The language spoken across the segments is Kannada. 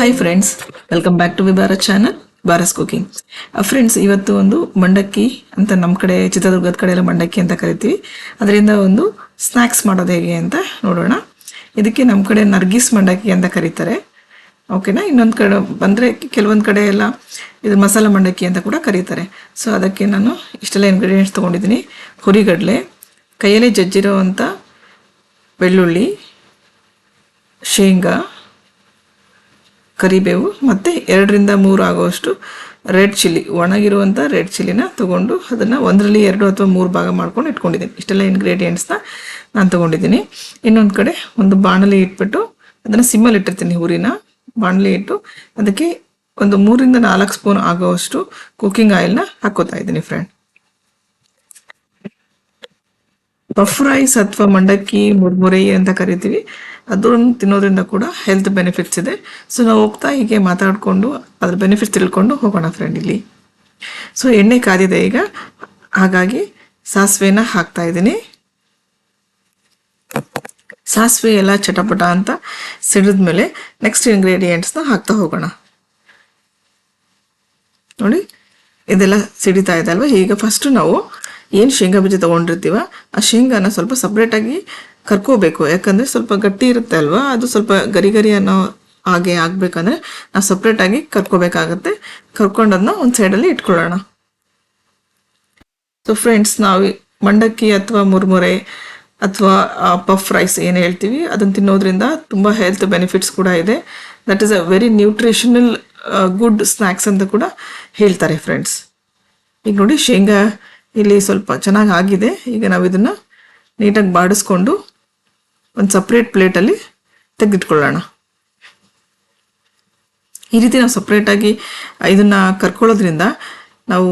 Hi friends welcome back to ವಿಭಾರ channel ಬಾರಸ್ ಕುಕಿಂಗ್ ಫ್ರೆಂಡ್ಸ್ ಇವತ್ತು ಒಂದು ಮಂಡಕ್ಕಿ ಅಂತ ನಮ್ಮ ಕಡೆ, ಚಿತ್ರದುರ್ಗದ ಕಡೆ ಎಲ್ಲ ಮಂಡಕ್ಕಿ ಅಂತ ಕರಿತೀವಿ. ಅದರಿಂದ ಒಂದು ಸ್ನ್ಯಾಕ್ಸ್ ಮಾಡೋದು ಹೇಗೆ ಅಂತ ನೋಡೋಣ. ಇದಕ್ಕೆ ನಮ್ಮ ಕಡೆ ನರ್ಗಿಸ್ ಮಂಡಕ್ಕಿ ಅಂತ ಕರೀತಾರೆ. ಓಕೆನಾ ಇನ್ನೊಂದು ಕಡೆ ಬಂದರೆ ಕೆಲವೊಂದು ಕಡೆ ಎಲ್ಲ ಇದು ಮಸಾಲ ಮಂಡಕ್ಕಿ ಅಂತ ಕೂಡ ಕರೀತಾರೆ. ಸೊ ಅದಕ್ಕೆ ನಾನು ಇಷ್ಟೆಲ್ಲ ಇನ್ಗ್ರೀಡಿಯೆಂಟ್ಸ್ ತೊಗೊಂಡಿದ್ದೀನಿ. ಹುರಿಗಡಲೆ, ಕೈಯಲ್ಲೇ ಜಜ್ಜಿರೋ ಅಂಥ ಬೆಳ್ಳುಳ್ಳಿ, ಶೇಂಗಾ ಕರಿಬೇವು ಮತ್ತು ಎರಡರಿಂದ ಮೂರು ಆಗುವಷ್ಟು ರೆಡ್ ಚಿಲ್ಲಿ ಒಣಗಿರುವಂಥ ರೆಡ್ ಚಿಲ್ಲಿನ ತೊಗೊಂಡು ಅದನ್ನು ಒಂದರಲ್ಲಿ ಎರಡು ಅಥವಾ ಮೂರು ಭಾಗ ಮಾಡ್ಕೊಂಡು ಇಟ್ಕೊಂಡಿದ್ದೀನಿ. ಇಷ್ಟೆಲ್ಲ ಇಂಗ್ರೀಡಿಯೆಂಟ್ಸ್ನ ನಾನು ತೊಗೊಂಡಿದ್ದೀನಿ. ಇನ್ನೊಂದು ಕಡೆ ಒಂದು ಬಾಣಲಿ ಇಟ್ಬಿಟ್ಟು ಅದನ್ನು ಸಿಮ್ಮಲ್ಲಿ ಇಟ್ಟಿರ್ತೀನಿ ಹುರಿನ. ಬಾಣಲಿ ಇಟ್ಟು ಅದಕ್ಕೆ ಒಂದು ಮೂರಿಂದ ನಾಲ್ಕು ಸ್ಪೂನ್ ಆಗೋವಷ್ಟು ಕುಕ್ಕಿಂಗ್ ಆಯಿಲ್ನ ಹಾಕೋತಾ ಇದ್ದೀನಿ ಫ್ರೆಂಡ್ ಪಫ್ ರೈಸ್ ಅಥವಾ ಮಂಡಕ್ಕಿ, ಮುರ್ಮುರಿ ಅಂತ ಕರಿತೀವಿ. ಅದನ್ನು ತಿನ್ನೋದ್ರಿಂದ ಕೂಡ ಹೆಲ್ತ್ ಬೆನಿಫಿಟ್ಸ್ ಇದೆ. ಸೊ ನಾವು ಹೋಗ್ತಾ ಹೀಗೆ ಮಾತಾಡಿಕೊಂಡು ಅದ್ರ ಬೆನಿಫಿಟ್ಸ್ ತಿಳ್ಕೊಂಡು ಹೋಗೋಣ ಫ್ರೆಂಡ್ ಇಲ್ಲಿ. ಸೊ ಎಣ್ಣೆ ಕಾದಿದೆ ಈಗ. ಹಾಗಾಗಿ ಸಾಸಿವೆನ ಹಾಕ್ತಾ ಇದ್ದೀನಿ. ಸಾಸಿವೆ ಎಲ್ಲ ಚಟಪಟ ಅಂತ ಸಿಡಿದ್ಮೇಲೆ ನೆಕ್ಸ್ಟ್ ಇಂಗ್ರೀಡಿಯೆಂಟ್ಸ್ನ ಹಾಕ್ತಾ ಹೋಗೋಣ. ನೋಡಿ, ಇದೆಲ್ಲ ಸಿಡಿತಾ ಇದೆ ಅಲ್ವಾ? ಈಗ ಫಸ್ಟು ನಾವು ಏನು ಶೇಂಗಾ ಬೀಜ ತೊಗೊಂಡಿರ್ತೀವ, ಆ ಶೇಂಗಾನ ಸ್ವಲ್ಪ ಸಪ್ರೇಟಾಗಿ ಕರ್ಕೋಬೇಕು. ಯಾಕಂದರೆ ಸ್ವಲ್ಪ ಗಟ್ಟಿ ಇರುತ್ತೆ ಅಲ್ವಾ? ಅದು ಸ್ವಲ್ಪ ಗರಿ ಗರಿ ಅನ್ನೋ ಹಾಗೆ ಆಗಬೇಕಂದ್ರೆ ನಾವು ಸಪ್ರೇಟಾಗಿ ಕರ್ಕೋಬೇಕಾಗತ್ತೆ. ಕರ್ಕೊಂಡು ಅದನ್ನ ಒಂದು ಸೈಡಲ್ಲಿ ಇಟ್ಕೊಳ್ಳೋಣ. ಸೊ ಫ್ರೆಂಡ್ಸ್ ನಾವು ಮಂಡಕ್ಕಿ ಅಥವಾ ಮುರ್ಮುರೆ ಅಥವಾ ಪಫ್ ರೈಸ್ ಏನು ಹೇಳ್ತೀವಿ ಅದನ್ನು ತಿನ್ನೋದ್ರಿಂದ ತುಂಬ ಹೆಲ್ತ್ ಬೆನಿಫಿಟ್ಸ್ ಕೂಡ ಇದೆ. That is a very nutritional good snacks ಅಂತ ಕೂಡ ಹೇಳ್ತಾರೆ ಫ್ರೆಂಡ್ಸ್ ಈಗ ನೋಡಿ ಶೇಂಗಾ ಇಲ್ಲಿ ಸ್ವಲ್ಪ ಚೆನ್ನಾಗಿ ಆಗಿದೆ. ಈಗ ನಾವು ಇದನ್ನು ನೀಟಾಗಿ ಬಾಡಿಸ್ಕೊಂಡು ಒಂದು ಸಪ್ರೇಟ್ ಪ್ಲೇಟಲ್ಲಿ ತೆಗೆದಿಟ್ಕೊಳ್ಳೋಣ. ಈ ರೀತಿ ನಾವು ಸಪ್ರೇಟಾಗಿ ಇದನ್ನು ಕರ್ಕೊಳ್ಳೋದ್ರಿಂದ ನಾವು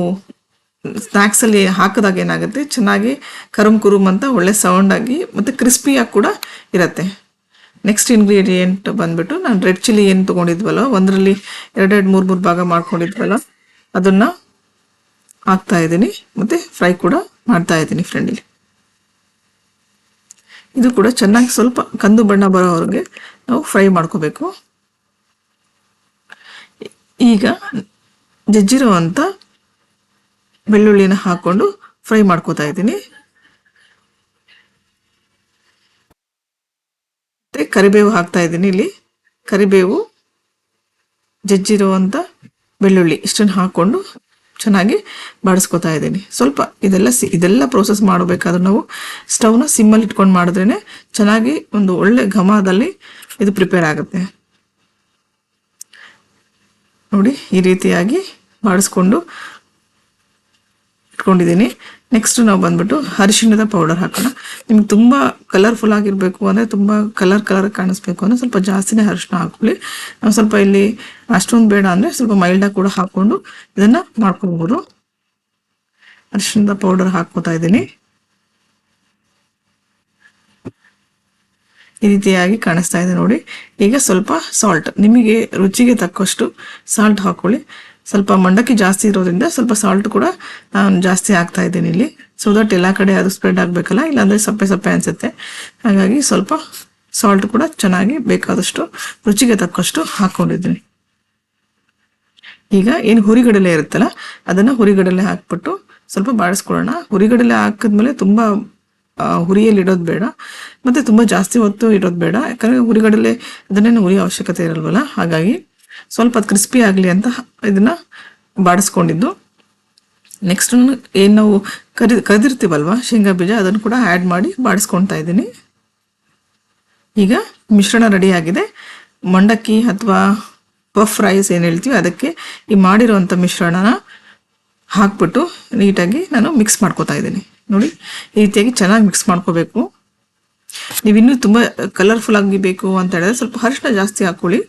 ಸ್ನ್ಯಾಕ್ಸಲ್ಲಿ ಹಾಕಿದಾಗ ಏನಾಗುತ್ತೆ? ಚೆನ್ನಾಗಿ ಕರುಮ್ ಕುರುಮ್ ಅಂತ ಒಳ್ಳೆ ಸೌಂಡಾಗಿ ಮತ್ತು ಕ್ರಿಸ್ಪಿಯಾಗಿ ಕೂಡ ಇರುತ್ತೆ. ನೆಕ್ಸ್ಟ್ ಇಂಗ್ರೀಡಿಯೆಂಟ್ ಬಂದುಬಿಟ್ಟು ನಾನು ರೆಡ್ ಚಿಲ್ಲಿ ಏನು ತೊಗೊಂಡಿದ್ವಲ್ಲ, ಒಂದರಲ್ಲಿ ಎರಡೆರಡು ಮೂರು ಮೂರು ಭಾಗ ಮಾಡ್ಕೊಂಡಿದ್ವಲ್ಲ, ಅದನ್ನು ಹಾಕ್ತಾ ಇದ್ದೀನಿ. ಮತ್ತು ಫ್ರೈ ಕೂಡ ಮಾಡ್ತಾ ಇದ್ದೀನಿ ಫ್ರೆಂಡಿಲಿ ಇದು ಕೂಡ ಚೆನ್ನಾಗಿ ಸ್ವಲ್ಪ ಕಂದು ಬಣ್ಣ ಬರೋವರೆಗೆ ನಾವು ಫ್ರೈ ಮಾಡ್ಕೋಬೇಕು. ಈಗ ಜಜ್ಜಿರುವಂಥ ಬೆಳ್ಳುಳ್ಳಿನ ಹಾಕೊಂಡು ಫ್ರೈ ಮಾಡ್ಕೋತಾ ಇದ್ದೀನಿ. ಮತ್ತು ಕರಿಬೇವು ಹಾಕ್ತಾ ಇದ್ದೀನಿ ಇಲ್ಲಿ. ಕರಿಬೇವು ಜಜ್ಜಿರುವಂಥ ಬೆಳ್ಳುಳ್ಳಿ, ಇಷ್ಟನ್ನು ಹಾಕ್ಕೊಂಡು ಚೆನ್ನಾಗಿ ಬಾಡಿಸ್ಕೊತಾ ಇದ್ದೀನಿ. ಸ್ವಲ್ಪ ಇದೆಲ್ಲ ಸಿ, ಇದೆಲ್ಲ ಪ್ರೋಸೆಸ್ ಮಾಡಬೇಕಾದ್ರೆ ನಾವು ಸ್ಟವ್ನ ಸಿಮ್ಮಲ್ಲಿ ಇಟ್ಕೊಂಡು ಮಾಡಿದ್ರೇ ಚೆನ್ನಾಗಿ ಒಂದು ಒಳ್ಳೆ ಘಮದಲ್ಲಿ ಇದು ಪ್ರಿಪೇರ್ ಆಗುತ್ತೆ. ನೋಡಿ ಈ ರೀತಿಯಾಗಿ ಬಾಡಿಸ್ಕೊಂಡು ಇಟ್ಕೊಂಡಿದ್ದೀನಿ. ನೆಕ್ಸ್ಟ್ ನಾವು ಬಂದ್ಬಿಟ್ಟು ಅರಿಶಿಣದ ಪೌಡರ್ ಹಾಕೋಣ. ನಿಮ್ಗೆ ತುಂಬ ಕಲರ್ಫುಲ್ ಆಗಿರಬೇಕು ಅಂದರೆ ತುಂಬ ಕಲರ್ ಕಲರ್ ಕಾಣಿಸ್ಬೇಕು ಅಂದರೆ ಸ್ವಲ್ಪ ಜಾಸ್ತಿನೇ ಅರಿಶಿಣ ಹಾಕೊಳ್ಳಿ ನಾವು ಸ್ವಲ್ಪ ಇಲ್ಲಿ ಅಷ್ಟೊಂದು ಬೇಡ ಅಂದರೆ ಸ್ವಲ್ಪ ಮೈಲ್ಡಾಗಿ ಕೂಡ ಹಾಕ್ಕೊಂಡು ಇದನ್ನು ಮಾಡ್ಕೊಬೋದು. ಅರಿಶಿಣದ ಪೌಡರ್ ಹಾಕ್ಕೋತಾ ಇದ್ದೀನಿ. ಈ ರೀತಿಯಾಗಿ ಕಾಣಿಸ್ತಾ ಇದೆ ನೋಡಿ. ಈಗ ಸ್ವಲ್ಪ ಸಾಲ್ಟ್ ನಿಮಗೆ ರುಚಿಗೆ ತಕ್ಕಷ್ಟು ಸಾಲ್ಟ್ ಹಾಕೊಳ್ಳಿ. ಸ್ವಲ್ಪ ಮಂಡಕ್ಕಿ ಜಾಸ್ತಿ ಇರೋದ್ರಿಂದ ಸ್ವಲ್ಪ ಸಾಲ್ಟ್ ಕೂಡ ನಾನು ಜಾಸ್ತಿ ಹಾಕ್ತಾ ಇದ್ದೀನಿ ಇಲ್ಲಿ. ಸೊ ದಟ್ ಎಲ್ಲ ಕಡೆ ಅದು ಸ್ಪ್ರೆಡ್ ಆಗಬೇಕಲ್ಲ, ಇಲ್ಲಾಂದರೆ ಸಪ್ಪೆ ಸಪ್ಪೆ ಅನಿಸುತ್ತೆ. ಹಾಗಾಗಿ ಸ್ವಲ್ಪ ಸಾಲ್ಟ್ ಕೂಡ ಚೆನ್ನಾಗಿ ಬೇಕಾದಷ್ಟು ರುಚಿಗೆ ತಕ್ಕಷ್ಟು ಹಾಕ್ಕೊಂಡಿದ್ದೀನಿ ಈಗ ಏನು ಹುರಿಗಡಲೆ ಇರುತ್ತಲ್ಲ, ಅದನ್ನು ಹುರಿಗಡಲೆ ಹಾಕ್ಬಿಟ್ಟು ಸ್ವಲ್ಪ ಬಾಡಿಸ್ಕೊಳ್ಳೋಣ ಹುರಿಗಡಲೆ ಹಾಕಿದ್ಮೇಲೆ ತುಂಬ ಹುರಿಯಲ್ಲಿ ಇಡೋದು ಬೇಡ. ಮತ್ತು ತುಂಬ ಜಾಸ್ತಿ ಹೊತ್ತು ಇಡೋದು ಬೇಡ. ಯಾಕಂದರೆ ಹುರಿಗಡಲೆ, ಅದನ್ನೇನು ಹುರಿಯೋ ಅವಶ್ಯಕತೆ ಇರಲ್ವಲ್ಲ? ಹಾಗಾಗಿ ಸ್ವಲ್ಪ ಕ್ರಿಸ್ಪಿ ಆಗಲಿ ಅಂತ ಇದನ್ನು ಬಾಡಿಸ್ಕೊಂಡಿದ್ದು. ನೆಕ್ಸ್ಟ್ ಏನು ನಾವು ಕರಿ, ಕರೆದಿರ್ತೀವಲ್ವ? ಶೇಂಗಾ ಬೀಜ, ಅದನ್ನು ಕೂಡ ಆ್ಯಡ್ ಮಾಡಿ ಬಾಡಿಸ್ಕೊಳ್ತಾ ಇದ್ದೀನಿ. ಈಗ ಮಿಶ್ರಣ ರೆಡಿಯಾಗಿದೆ ಮಂಡಕ್ಕಿ ಅಥವಾ ಪಫ್ ರೈಸ್ ಏನು ಹೇಳ್ತೀವಿ, ಅದಕ್ಕೆ ಈ ಮಾಡಿರುವಂಥ ಮಿಶ್ರಣನ ಹಾಕ್ಬಿಟ್ಟು ನೀಟಾಗಿ ನಾನು ಮಿಕ್ಸ್ ಮಾಡ್ಕೋತಾ ಇದ್ದೀನಿ. ನೋಡಿ, ಈ ರೀತಿಯಾಗಿ ಚೆನ್ನಾಗಿ ಮಿಕ್ಸ್ ಮಾಡ್ಕೋಬೇಕು. ನೀವು ಇನ್ನೂ ತುಂಬ ಕಲರ್ಫುಲ್ ಆಗಿ ಬೇಕು ಅಂತ ಹೇಳಿದ್ರೆ ಸ್ವಲ್ಪ ಅರಿಶಿನ ಜಾಸ್ತಿ ಹಾಕ್ಕೊಳ್ಳಿ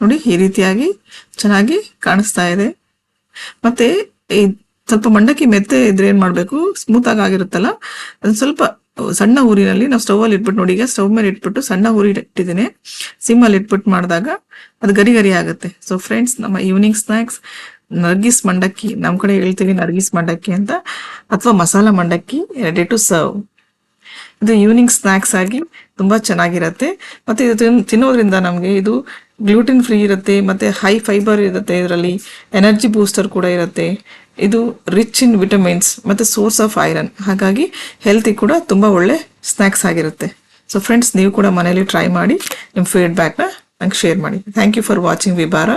ನೋಡಿ, ಈ ರೀತಿಯಾಗಿ ಚೆನ್ನಾಗಿ ಕಾಣಿಸ್ತಾ ಇದೆ. ಮತ್ತೆ ಈ ಸ್ವಲ್ಪ ಮಂಡಕ್ಕಿ ಮೆತ್ತೆ ಇದ್ರೆ ಏನು ಮಾಡಬೇಕು? ಸ್ಮೂತಾಗಿ ಆಗಿ ಆಗಿರುತ್ತಲ್ಲ ಅದು ಸ್ವಲ್ಪ ಸಣ್ಣ ಊರಿನಲ್ಲಿ ನಾವು ಸ್ಟವ್ ಅಲ್ಲಿ ಇಟ್ಬಿಟ್ಟು ನೋಡಿ, ಈಗ ಸ್ಟವ್ ಮೇಲೆ ಇಟ್ಬಿಟ್ಟು ಸಣ್ಣ ಊರಿ ಇಟ್ಟಿದ್ದೀನಿ. ಸಿಮ್ ಅಲ್ಲಿ ಇಟ್ಬಿಟ್ಟು ಮಾಡಿದಾಗ ಅದು ಗರಿ ಗರಿ ಆಗುತ್ತೆ. ಸೊ ಫ್ರೆಂಡ್ಸ್ ನಮ್ಮ ಈವ್ನಿಂಗ್ ಸ್ನಾಕ್ಸ್ ನರ್ಗಿಸ್ ಮಂಡಕ್ಕಿ ನಮ್ಮ ಕಡೆ ಹೇಳ್ತೀವಿ ನರ್ಗಿಸ್ ಮಂಡಕ್ಕಿ ಅಂತ, ಅಥವಾ ಮಸಾಲ ಮಂಡಕ್ಕಿ ರೆಡಿ ಟು ಸರ್ವ್ ಇದು ಈವ್ನಿಂಗ್ ಸ್ನ್ಯಾಕ್ಸ್ ಆಗಿ ತುಂಬ ಚೆನ್ನಾಗಿರುತ್ತೆ. ಮತ್ತು ಇದು ತಿನ್- ತಿನ್ನೋದ್ರಿಂದ ನಮಗೆ ಇದು ಗ್ಲೂಟಿನ್ ಫ್ರೀ ಇರುತ್ತೆ, ಮತ್ತು ಹೈ ಫೈಬರ್ ಇರುತ್ತೆ ಇದರಲ್ಲಿ ಎನರ್ಜಿ ಬೂಸ್ಟರ್ ಕೂಡ ಇರುತ್ತೆ. ಇದು ರಿಚ್ ಇನ್ ವಿಟಮಿನ್ಸ್ ಮತ್ತು ಸೋರ್ಸ್ ಆಫ್ ಐರನ್ ಹಾಗಾಗಿ ಹೆಲ್ತಿಗೆ ಕೂಡ ತುಂಬ ಒಳ್ಳೆ ಸ್ನ್ಯಾಕ್ಸ್ ಆಗಿರುತ್ತೆ. ಸೊ ಫ್ರೆಂಡ್ಸ್ ನೀವು ಕೂಡ ಮನೇಲಿ ಟ್ರೈ ಮಾಡಿ ನಿಮ್ಮ ಫೀಡ್ಬ್ಯಾಕ್ನ ನಂಗೆ ಶೇರ್ ಮಾಡಿ. Thank you for watching ವಿಬಾರ